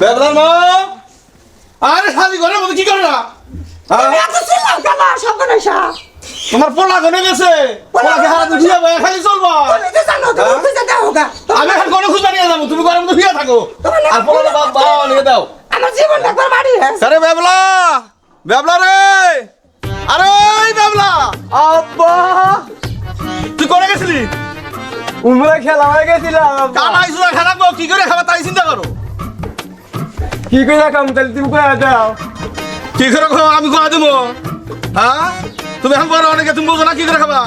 বেবলার মা! আরে শালি ঘরের মধ্যে কি করে না? এত ছিলাম কেন? সর্বনাশা তোমার পোলা ঘরে গেছে। পোলাকে হারা তুই ভিয়া বয়ে খালি চলবা। তুমি তো জানো তুমি? খুঁজে দাও গা। আমি এখন কোনো খুঁজে নিয়ে যাব তুমি ঘরের মধ্যে ভিয়া থাকো। আর পোলাটা বাপ বাবা নিয়ে দাও। আমার জীবন একবার বাড়ি আরে বেবলা বেবলা রে! আরে ওই বেবলা! আব্বা! তুই করে গেছিলি? উমরা খেলা হয়ে গেছিলাম। খারাপ কি করে খাবার তাই চিন্তা করো? কি করে কাম তাহলে তুমি কয়ে দাও কি করে খাব আমি খাওয়া দেবো হ্যাঁ? তুমি এখন বড় অনেকে তুমি বোঝো না কি করে খাবা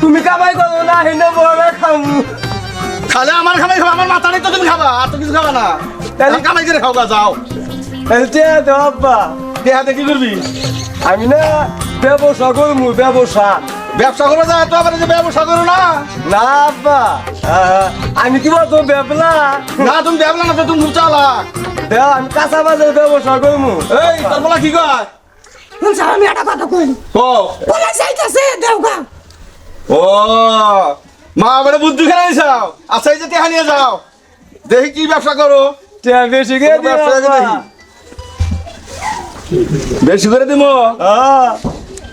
তুমি কামাই করো না হিনে বড় খামু খালে আমার খাবাই খাবা আমার মাথা নেই তো তুমি খাবা আর তো কিছু খাবা না। তাহলে- কামাই করে খাওয়া যাও। তাহলে আব্বা? কে করবি? আমি না ব্যবসা করব ব্যবসা। ব্যবসা করে যায় তো আবার যে ব্যবসা করো না। না আব্বা আহ, আমি কি বলতো বেবলা না তুমি ব্যবসা না তুমি খুব চালা দেও আমি কাঁচা বাজার ব্যবসা করব এই তোর বলা কি কয়? বলছে আমি একটা কথা কই ও। বলে যাইতেছে দেওগা ও মা বড় বুদ্ধি খেলে নিছাও আচ্ছা এই যে টেহা নিয়ে যাও। দেখি কি ব্যবসা করো। চেয়ে বেশি করে ব্যবসা দেখি। বেশি করে দিব আহ,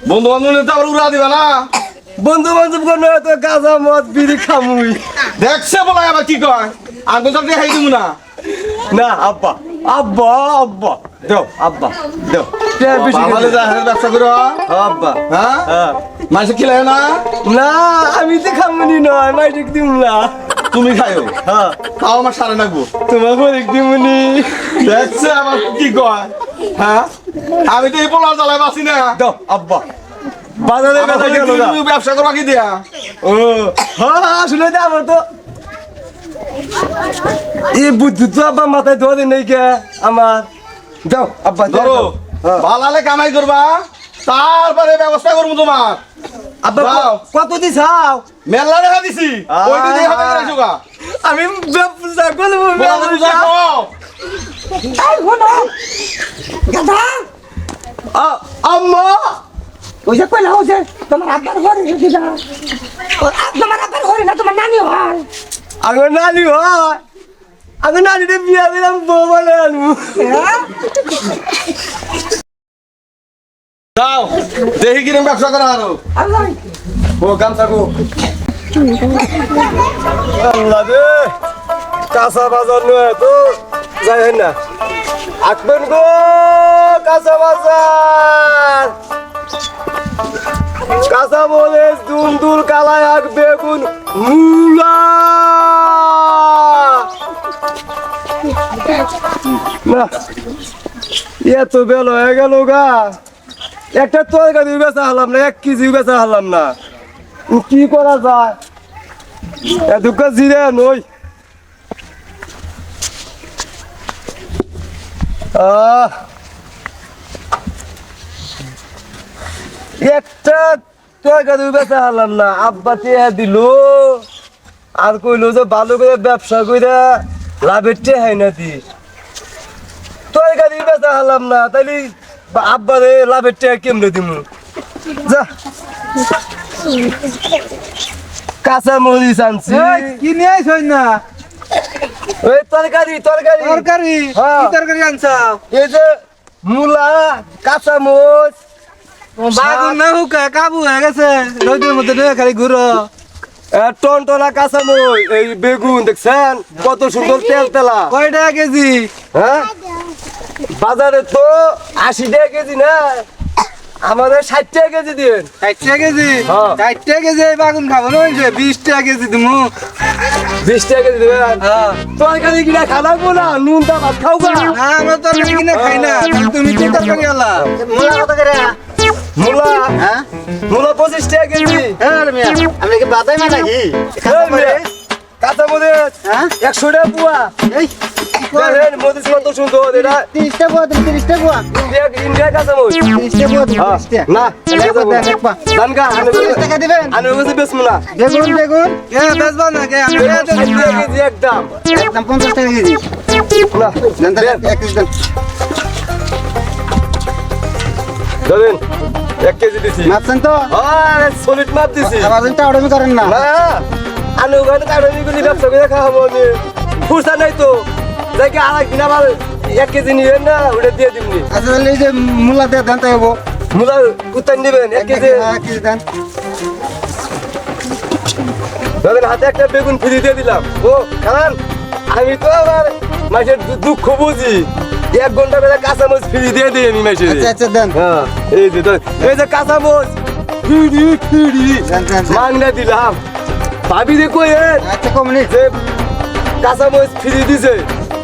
বন্ধু বান্ধব তো আবার উড়া দিবা না? বন্ধু বান্ধব কোনো তো গাঁজা মদ বিড়ি খামুই। দেখছে বলা আবার কি কয়? তো দেখাই দিব না। না আব্বা। আব্বা আব্বা। দেও আব্বা। দেও। হ্যাঁ? হ্যাঁ। না? না আমি তো খামুনি নয় মাইটিক দিম না তুমি খাইও? হ্যাঁ। তাও আমার সারে নাকবো। তোমার পরিক দিমুনি। দেখছে আমার কি কয়? হ্যাঁ? আমি তো এই পোলার জ্বালায় বাঁচি না। দাও আব্বা। বাজারে ব্যবসা করবা কি দিয়া? ও হ্যাঁ আসলে তো আমার তো। এই বুদ্ধি তো আব্বা মাথায় ধরে নেই কে আমার। দাও আব্বা ধরো। হ্যাঁ। ভালালে কামাই করবা। তারপরে ব্যবস্থা করব তোমার। আব্বা মেলা দেখা দিছি। হবে আমি ব্যবসা করব বলা তুমি যা ব্যবসা। কও। এই গাধা। আ- আম্মা। ওই যে কইলা ওই তোমার আব্বার ঘরে তোমার আব্বার ঘরে না তোমার নানি হয়। আমার নানি হয়। আমি নানিতে বিয়া দিলাম বউ বলে আনব? যাও দেখি কিরম ব্যবসা করা আরও ও গামছা গো। আল্লাহ রে কাঁচা বাজার নয় তো যাই না। আসবেন গো কাঁচা বাজার। কাঁচা দুন্দুল কালাই আগ বেগুন না এত বেল হয়ে গেল গা। একটা বেচা হলাম না এক কেজি বেচা হলাম না। কি করা যায়? এদুক জিরে নই। আহ, একটা তরকারি বেচা হলাম না। আব্বা টেহা দিল। আর কইলো যে ভালো করে ব্যবসা করে লাভের টেহাই না দি। তরকারি বেচা হলাম না তাইলে আব্বা রে লাভের টেহা কেমনে দিমু? যা। কাঁচা মরিচ আনছি কি নিয়ে আইছই না? ওই তরকারি তরকারি। তরকারি? হ্যাঁ। তরকারি আনছাও এই যে মূলা কাঁচা মরিচ বাগুন না হুকা কাবু হয়ে গেছে। রোদের মধ্যে ধুয়ে খালি ঘুরো। টন টনা কাঁচা মরিচ এই বেগুন দেখছেন? কত সুন্দর তেল তেলা। কয় টাকা কেজি? হ্যাঁ? বাজারে তো আশি টাকা কেজি না। আমাদের ষাট টাকা কেজি দিন ষাট টাকা কেজি? হ্যাঁ। ষাট টাকা কেজি বাগুন খাব না বিশ টাকা কেজি তুমি বিশ টাকা কেজি দেবেন? তরকারি কিনা খানাবো না? নুন ভাত খাও না? আমরা কিনে খাই না। তুমি মূলা কত করে? মূলা। হ্যাঁ? মূলা পঁচিশ টাকা কেজি। হ্যাঁ মিয়া। আমি কি বাদাই না নাকি কাঁচা মরিচ? হ্যাঁ? একশো টাকা পুয়া। এই দেখেন মরিচ কত সুন্দর এটা। তিরিশটা কুয়া তিরিশটা কুয়া ইন্ডিয়া ইন্ডিয়া কাঁচা মরিচ। তিরিশটা কুয়া তুমি তিরিশটা না একবার দেখ তিরিশ টাকা দিবেন। আমি বলছি বেশ না। বেগুন বেগুন। কে বেচবা না কে? আমি কেজি একদম একদম পঞ্চাশ টাকা কেজি। না দেন এক কেজি দেন। ধরেন। এক কেজি দিছি। মাপছেন তো? আরে সলিড মাপ দিছি। টাউডামি করেন না? ওখানে গুলি ব্যবসা করে ফুরসা নাই তো। দেখি আর একদিন আবার এক কেজি নিবেন না ওটা দিয়ে দিবনি আচ্ছা তাহলে এই যে মূলা দিয়ে দেন তাই হব? মুলা উত্তর নিবেন এক কেজি। এক কেজি ধরেন হাতে একটা বেগুন ফ্রি দিয়ে দিলাম। ও আমি তো আবার মাসের দুঃখ বুঝি। এক ঘণ্টা বেলা কাঁচামচ ফ্রি দিয়ে দিই আমি মাসে আচ্ছা আচ্ছা দেন। হ্যাঁ এই যে ধর, এই যে কাঁচামচ ফ্রি ফ্রি। মাংনা দিলাম। ভাবি রে কই আচ্ছা কমনি যে কাঁচামচ ফ্রি দিছে।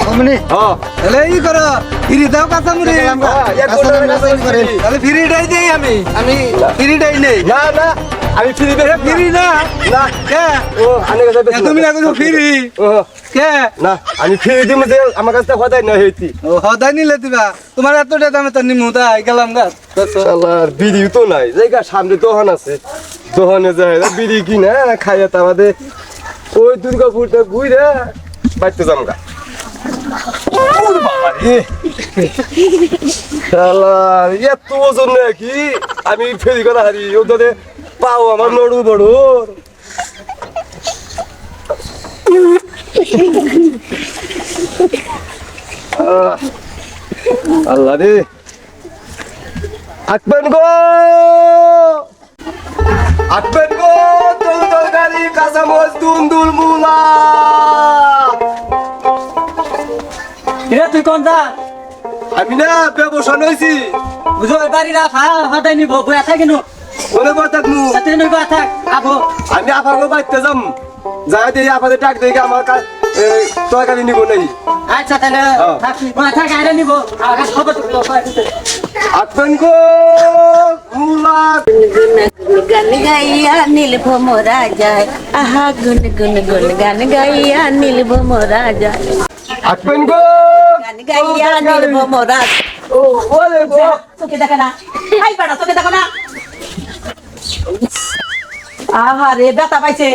কমনি হ্যাঁ। তাহলে এই করো ফিরি দাও কাঁচা মুড়ি দেখলাম হ্যাঁ, এক ঘণ্টা কাঁচামচ করেন। তাহলে ফিরিটাই দেই আমি। আমি ফিরিটাই নেই। না না। আমি ফ্রি দেব ফিরি না? না কে? ও আনে কাছে এ, তুমি না। কিছু ফিরি? ও কে? না আমি ফ্রি দিম যে আমার কাছে হদাই না হইতি। ও হদাই নিলে দিবা তোমার এতটা দামে তো নিমু তাই গেলাম গা। শালার বিড়ি তো নাই। জায়গা সামনে দোকান আছে। দোকানে যায় বিড়ি কিনা খাইয়া তা আমাদের ওই দুর্গাপুরটা ঘুরে বাইতে যামগা শালার এত ওজন নাকি আমি ফেরি কথা হারি। ওদের পাও আমার নড়ু বড় আল্লাহ রে। আটবেন গো। আটবেন গো তুল তরকারি কাঁচামচ দুন্দুল মুলা। রে তুই কোন যা আমি না ব্যবসা নইছি। বুঝো বাড়ি রা ফা হাতাই নিব বয়া থাকে নু মনে কর থাকনু তাতে নই বা থাক আবো। আমি আপাকে বাইতে যাম। যাই দিয়ে আপাদের ডাক দেখে আমার কাজ তরকারি নিব নাই আচ্ছা তাহলে। থাক থাক আরে নিব। আর খবর তো আটবেন গো মুলা। গুন গাইয়া নীল ভোমরা যায়। আহা গুন গুন গুন গান গাইয়া নীল ভোমরা যায়। আটবেন গো গান গাইয়া নীল ভোমরা ও ওরে গো তোকে দেখে না। হাই পাড়া তোকে দেখো না। আহা রে বেটা পাইছে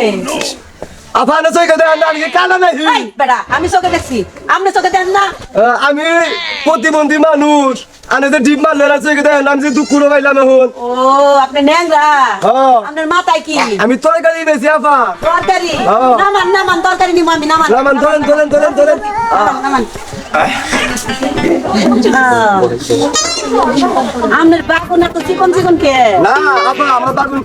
আপানে চোখে দেন না আমি কানা নাই বেটা আমি চোখে দেখছি। আপনি চোখে দেন না। আমি প্রতিবন্ধী মানুষ। আনে যে ডিপ মারলে না চোখে দেন আমি যে দুঃখ পাইলাম এখন। ও আপনি ন্যাংরা। আপনার মাথায় কি? আমি তরকারি বেশি আপা তরকারি। নামান নামান তরকারি নিব আমি নামান। নামান ধরেন ধরেন ধরেন ধরেন। নামান, আপনার বাগুন এত চিকন চিকন কে? না আপা আমার বাগুন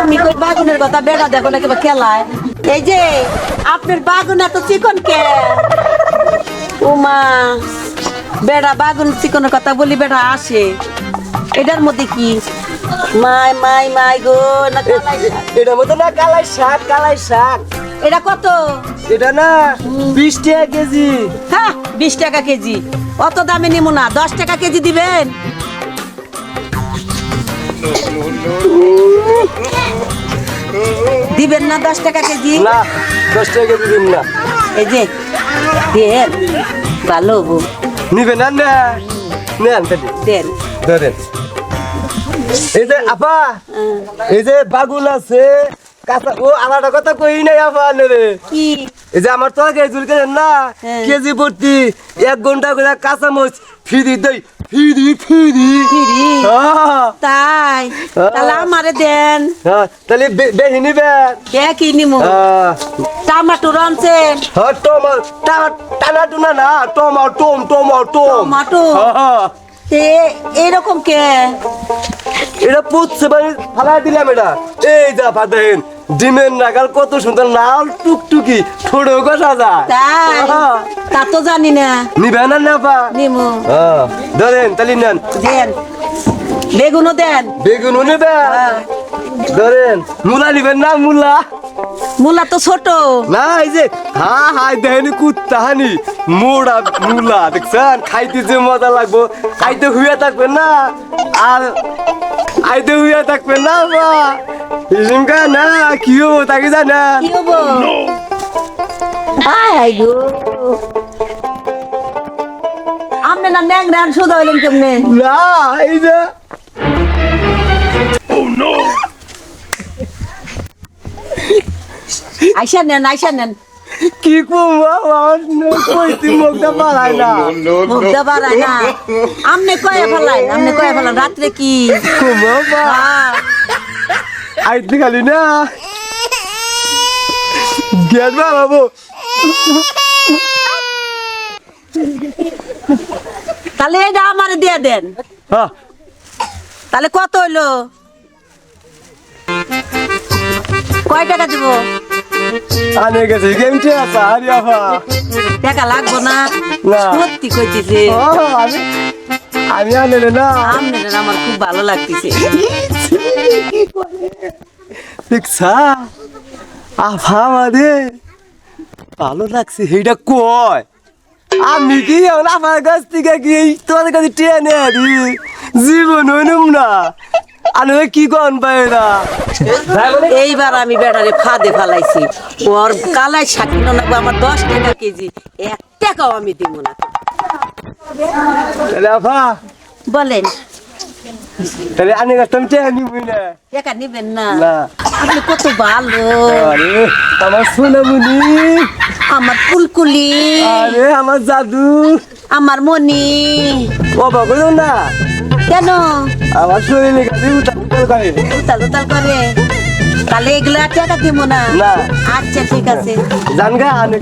আমি কই বাগুনের কথা বেড়া দেখো না কিবা খেলায়। এই যে আপনার বাগুন এত চিকন কে? উমা বেড়া বাগুন চিকনের কথা বলি বেড়া আসে। এটার মধ্যে কি? মাই মাই মাই গো না কালাই। এটার না কালাই শাক কালাই শাক। এটা কত? এটা না বিশ টাকা কেজি। হ্যাঁ বিশ টাকা কেজি। অত দামে নিমু না দশ টাকা কেজি দিবেন। দিবেন না দশ টাকা কেজি? না দশ টাকা কেজি দিন না। এই যে দেন ভালো হব। নিবে না না। নেন দেন। ধরেন। এই যে আপা এই যে বাগুন আছে ও আলাদা কথা কই নাই আপা রে কি? এই যে আমার ঝুল কেন না? হ্যাঁ। কেজি এক ঘণ্টা করে ফিরি দেই ফিরি ফিরি। ফিরি? হ্যাঁ, তাই? তাহলে আমারে দেন। হ্যাঁ, তাহলে বে- বেশি নিবেন দেখি নিমু। হ্যাঁ, টমাটোর আনছেন হ্যাঁ, টমা টা- টানা টুনা না টমা টম টমা টম। টমাটো? হ্যাঁ, তে এরকম কে? এটা পুচ্ছে মানে ফালাই দিলাম এটা। এই যা ফাদেন। ডিমের নাগাল কত সুন্দর লাল টুকটুকি ছোড়ো তাই? হ্যাঁ। তা তো জানি না। নিবেন না না পা নিমু। হ্যাঁ ধরেন তাহলে নেন। দেন। বেগুনও দেন। বেগুন নেবেন ধরেন মূলা নিবেন না মূলা? মূলা তো ছোট। না এই যে হা হাই দেহেনি কুত্তা হানি মোড়া মূলা দেখছেন? খাইতে যে মজা লাগবো। খাইতে হুইয়া থাকবেন না? আর আইতে হুইয়া থাকবেন না বা হিসিমকা না কি হব তাকে জানেন কি হব? আয় হাই গো। আপনি না ন্যাংরা শুধু হইলেন কেমনে? না এই যে। আইসা নেন আইসা নেন। কি করব কইতে মুখটা না। মুখটা বাড়ায় না। আমনে কয়ে ফেলায় আমনে কয়ে ফেলান রাত্রে কি? কুমো বা। হ্যাঁ, আইতে খালি না। গ্যাস বাবু তাহলে এটা আমারে দিয়ে দেন। হ্যাঁ। তাহলে কত হইল? কয় টাকা দিব? আনে গেছে। গেমটি আছে আরে আফা টাকা লাগবো না। সত্যি কইতেছে। আমি আমি আনে না। আপনার আমার খুব ভালো লাগতেছে। দেখছা আফা আমাদের ভালো লাগছে সেইটা কয়? আমি কি এখন আমার কাছ থেকে কি কাছে টেনে আনি? জীবন হইনুম না। আমি কি কন পাইরা এইবার আমি বেড়ারে ফাঁদে ফালাইছি। ওর কালাই সাকিনো লাগবে আমার দশ টাকা কেজি। এক টাকাও আমি দিব না। তাহলে আফা। বলেন। তাহলে আনে কাছ আমি টেনে নিবই না একা নিবেন না না আপনি কত ভালো আরে আমার সোনামুনি আমার কুলকুলি আরে আমার জাদু আমার মনি ও বাবু না কেন আমার শরীরে কাছে উতাল উতাল করে উতাল উতাল করে তাহলে এগুলো টাকা দিব না। না। আচ্ছা ঠিক আছে। জানগা আনে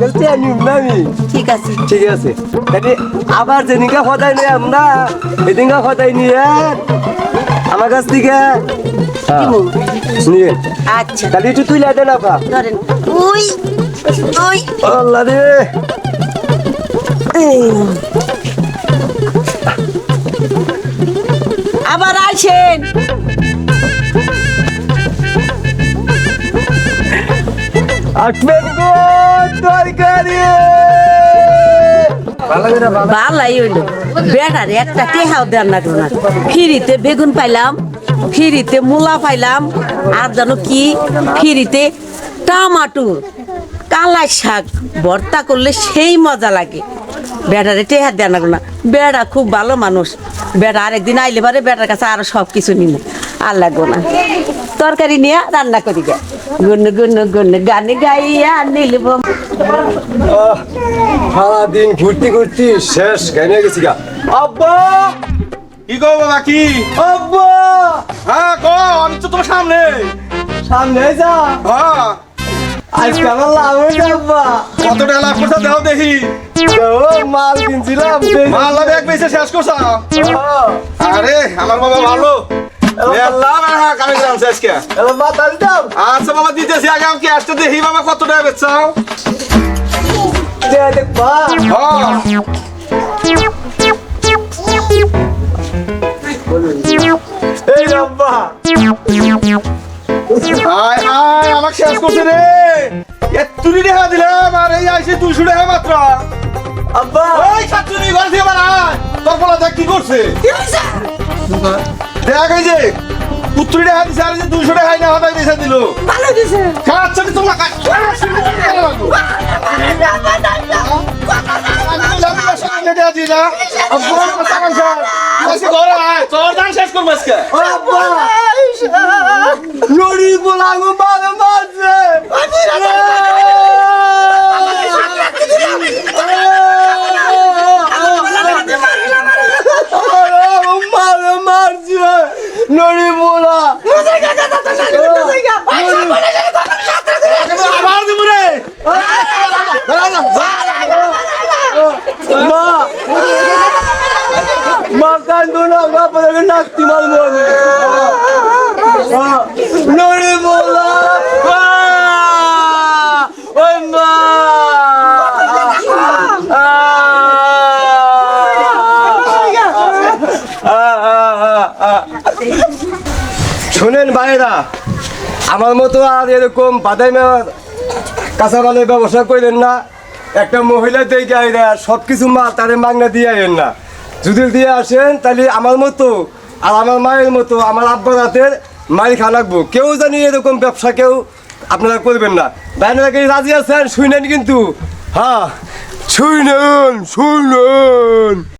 না আমি। ঠিক আছে। ঠিক আছে। তাহলে আবার যেদিনকা সদাই নিয়ে আমরা এদিনকা সদাই নিয়ে আমার কাছ থেকে নিয়ে। আচ্ছা। তাহলে একটু তুই দেন আপা ধরেন। ওই ওই। আল্লাহ রে। আবার আসেন। একটা না ফিরিতে বেগুন পাইলাম ফিরিতে মূলা পাইলাম, আর জানো কি? ফিরিতে টমাটোর কালাই শাক, ভর্তা করলে সেই মজা লাগে। বেটারে টেহা দেন না বেড়া খুব ভালো মানুষ। বেড়া আরেকদিন আইলে পারে বেটার কাছে আরও সব কিছু নিল আর লাগবো না। তরকারি নিয়ে রান্না করি গে। গুন গুন গুন গানে গাইয়া নীলব সারাদিন ঘুরতে ঘুরতে শেষ গাইনে গেছি গা? আব্বা! কি গো বাবা কি? আব্বা! হ্যাঁ কো আমি তো তোমার সামনে। সামনে যা। হ্যাঁ। আজকে আমার লাভ হয়েছে আব্বা। কত টাকা লাভ করছ দেও দেখি। ও মাল কিনছিলাম মাল এক বেশি শেষ করছ। হ্যাঁ। আরে আমার বাবা ভালো। হ্যাঁ আচ্ছা বাবা দিতেছি আগে আমি ক্যাশটা দেখি বাবা কত টাকা বেচাও হ্যাঁ এই আব্বা হায় হায় আমাকে শেষ করছে রে। এত্তুরি টাকা দিলাম আর এই আইসে দুইশো টাকা মাত্র। আব্বা। ওই ছাত্রী ঘর থেকে বাড়ায় তোর বলা দেখ কি করছে। দেখ এই যে পুত্রি টাকা দিছে আর যে দুইশো টাকা না হতাই দিছে দিল ভালো দিছে খাচ্ছে তোমরা লড়ি বলাঙ্গ মারে মারছে মারে মারছে লড়ি বলা আবার দিব রে মা মা কান্দো না বাপাকে নাকতি মারবো আমি লড়ি বলা ওই মা শোনেন ভাইরা, আমার মতো আর এরকম বাদাই কাঁচা মালের ব্যবসা করলেন না। একটা মহিলা দেখে আইরা সব কিছু মাল তারে মাগনা দিয়ে আইন না। যদি দিয়ে আসেন, তাহলে আমার মতো আর আমার মায়ের মতো, আমার আব্বার হাতের মারি খা লাগবো। কেউ জানি এরকম ব্যবসা কেউ আপনারা করবেন না। বাইরে রাজি আছেন? শুনেন কিন্তু। হ্যাঁ শুনেন শুনেন।